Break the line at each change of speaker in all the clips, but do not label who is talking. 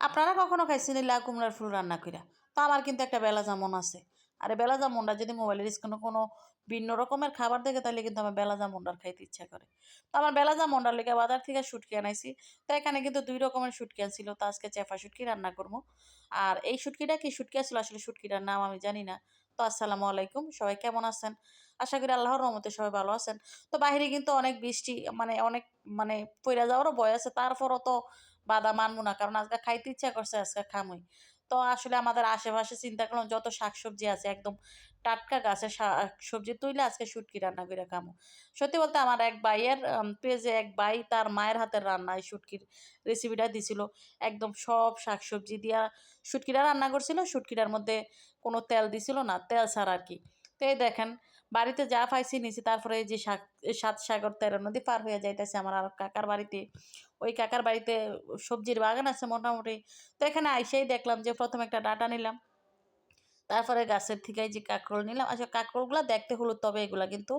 আপনারা কখনো খাইছেন এই লাউ, কুমড়ার ফুল রান্না কইরা? তো আমার কিন্তু একটা বেলা জামন আছে। আর বেলা জামনটা যদি মোবাইলের স্ক্রিনে কোনো ভিন্ন রকমের খাবার দেখে, তাহলে কিন্তু আমার বেলা জামনটার খাইতে ইচ্ছা করে। তো আমার বেলা জামনটার লেগে বাজার থেকে শুটকি আনাইছি। তো এখানে কিন্তু দুই রকমের শুটকি আনছিল। তো আজকে চেফা শুটকি রান্না করব। আর এই শুটকিটা কি শুটকি আসলে আসলে শুটকিটার নাম আমি জানি না। তো আসসালামু আলাইকুম। সবাই কেমন আছেন? আশা করি আল্লাহর রহমতে সবাই ভালো আছেন। তো বাইরে কিন্তু অনেক বৃষ্টি মানে অনেক মানে পইরা যাওয়ারও ভয় আছে। তারপরও তো বাধা মানবো না, কারণ আজকে খাইতে ইচ্ছা করছে, আজকে খামই। তো আসলে আমাদের আশেপাশে চিন্তা করলাম, যত শাকসবজি আছে, একদম টাটকা গাছের সবজি তুইলে আজকে শুটকি রান্না করে খামো। সত্যি বলতে আমার এক ভাইয়ের পেজে এক ভাই তার মায়ের হাতের রান্না এই শুটকির রেসিপিটা দিছিল। একদম সব শাকসবজি দিয়া শুটকিটা রান্না করছিল, শুটকিটার মধ্যে কোনো তেল দিছিল না, তেল ছাড়া আর কি। তো এই দেখেন বাড়িতে যা পাইছি নিছি, তারপরে যে সাত সাগর তেরো নদী পার হয়ে যাইতেছে আমার আর কাকার বাড়িতে। ওই কাকার বাড়িতে সবজির বাগান আছে মোটামুটি। তো এখানে আইসেই দেখলাম যে প্রথমে একটা ডাটা নিলাম। তারপরে গাছের থেকে যে কাঁকরোল নিলাম। আসলে কাঁকরোলগুলো দেখতে হলো তবে এগুলো কিন্তু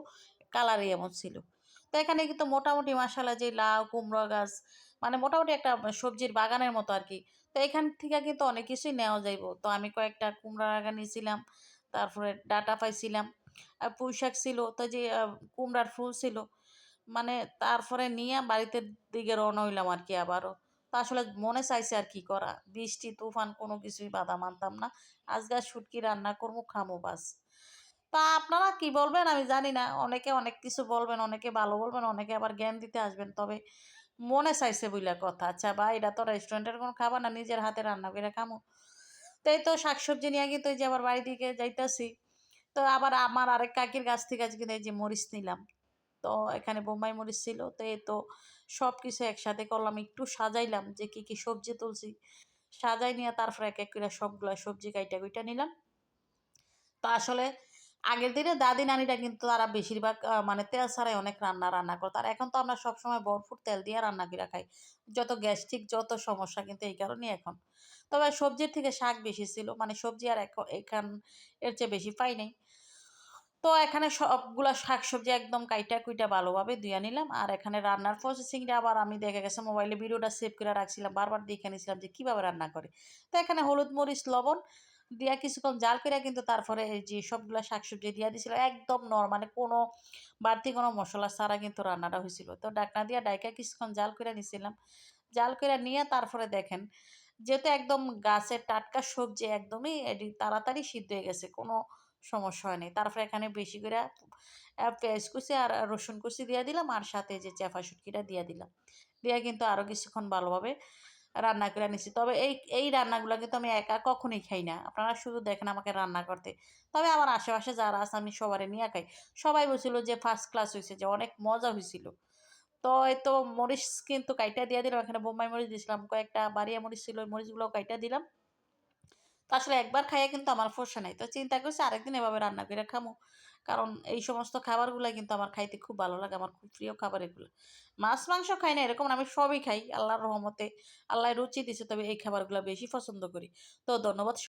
কালারই এমন ছিল। তো এখানে কিন্তু মোটামুটি মশালা যে লাউ, কুমড়ো গাছ মানে মোটামুটি একটা সবজির বাগানের মতো আর কি তো এখান থেকে কিন্তু অনেক কিছুই নেওয়া যাইব। তো আমি কয়েকটা কুমড়া বাগান নিয়েছিলাম, তারপরে ডাটা পাইছিলাম। আর পুঁই ছিল তো যে কুমড়ার ফুল ছিল মানে তারপরে নিয়ে বাড়িতে দিকে রওনা হইলাম আর কি আবারও। তো আসলে মনে চাইছে আর কি করা, বৃষ্টি, তুফান কোনো কিছুই বাধা মানতাম না। আজকে শুটকি রান্না করব, খামো বাস। তা আপনারা কি বলবেন? আমি জানি না, অনেকে অনেক কিছু বলবেন, অনেকে ভালো বলবেন, অনেকে আবার জ্ঞান দিতে আসবেন, তবে মনে চাইছে বুঝলে কথা আচ্ছা বা এটা তো রেস্টুরেন্টের কোনো খাবার না, নিজের হাতে রান্না করে খামো। তো এই তো শাকসবজি নিয়ে কিন্তু এই যে আবার বাড়ি দিকে যাইতেছি। তো আবার আমার আরেক কাকির গাছ থেকে আজকে এই যে মরিচ নিলাম। তো এখানে বোম্বাই মরিচ ছিল। তো এ তো সব কিছু একসাথে করলাম। একটু সাজাইলাম যে কি কি সবজি তুলছি। সাজাই নিয়ে তারপরে এক এক করে সবগুলো সবজি কাইটা কুইটা নিলাম। তো আসলে আগের দিনে দাদি নানিরা কিন্তু তারা বেশিরভাগ মানে তেল ছাড়াই অনেক রান্না রান্না করতো। আর এখন তো আমরা সবসময় ভরপুর তেল দিয়ে রান্না করে খাই। যত গ্যাস্ট্রিক, যত সমস্যা কিন্তু এই কারণেই এখন। তবে সবজির থেকে শাক বেশি ছিল মানে সবজি আর এখন এখান এর চেয়ে বেশি পাই নাই। তো এখানে সবগুলা শাকসবজি একদম কাইটা কুইটা ভালোভাবে ধুয়ে নিলাম। আর এখানে রান্নার প্রসেসিংটা আবার আমি দেখে গেছে মোবাইলে ভিডিওটা সেভ করে রাখছিলাম, বারবার দেখে নিয়েছিলাম যে কীভাবে রান্না করে। তো এখানে হলুদ মরিচ, লবণ দিয়া কিছুক্ষণ জাল করে কিন্তু তারপরে যে সবগুলো শাকসবজি দিয়া দিছিল, একদম নর মানে কোনো বাড়তি কোনো মশলা ছাড়া কিন্তু রান্নাটা হয়েছিল তো ডাকনা দিয়া ডাইকা কিছুক্ষণ জাল করে নিছিলাম। জাল করে নিয়ে তারপরে দেখেন, যেহেতু একদম গাছের টাটকা সবজি একদমই, এটি তাড়াতাড়ি সিদ্ধ হয়ে গেছে, কোনো সমস্যা হয়নি। তারপরে এখানে বেশি করে পেঁয়াজ কুচি আর রসুন কুচি দিয়ে দিলাম, আর সাথে যে চেফা শুটকিটা দিয়ে দিলাম। দিয়ে কিন্তু আরও কিছুক্ষণ ভালোভাবে রান্না করে নিছি তবে এই এই রান্নাগুলো কিন্তু আমি একা কখনোই খাই না। আপনারা শুধু দেখেন আমাকে রান্না করতে। তবে আমার আশেপাশে যারা আছে, আমি সবারই নিয়ে খাই। সবাই বলছিল যে ফার্স্ট ক্লাস হয়েছে যে অনেক মজা হয়েছিল তো তো মরিচ কিন্তু কাইটা দিয়ে দিলাম। এখানে বোম্বাই মরিচ দিয়েছিলাম কয়েকটা বাড়িয়া মরিচ ছিল, ওই মরিচগুলো কাইটা দিলাম। তো আসলে একবার খাইয়ে কিন্তু আমার ফোসা নাই। তো চিন্তা করছি আরেকদিন এভাবে রান্না করে খামো। কারণ এই সমস্ত খাবারগুলো কিন্তু আমার খাইতে খুব ভালো লাগে, আমার খুব প্রিয় খাবার এগুলো। মাছ, মাংস খাই না, এরকম আমি সবই খাই, আল্লাহর রহমতে, আল্লাহ রুচি দিছে, তবে এই খাবারগুলো বেশি পছন্দ করি। তো ধন্যবাদ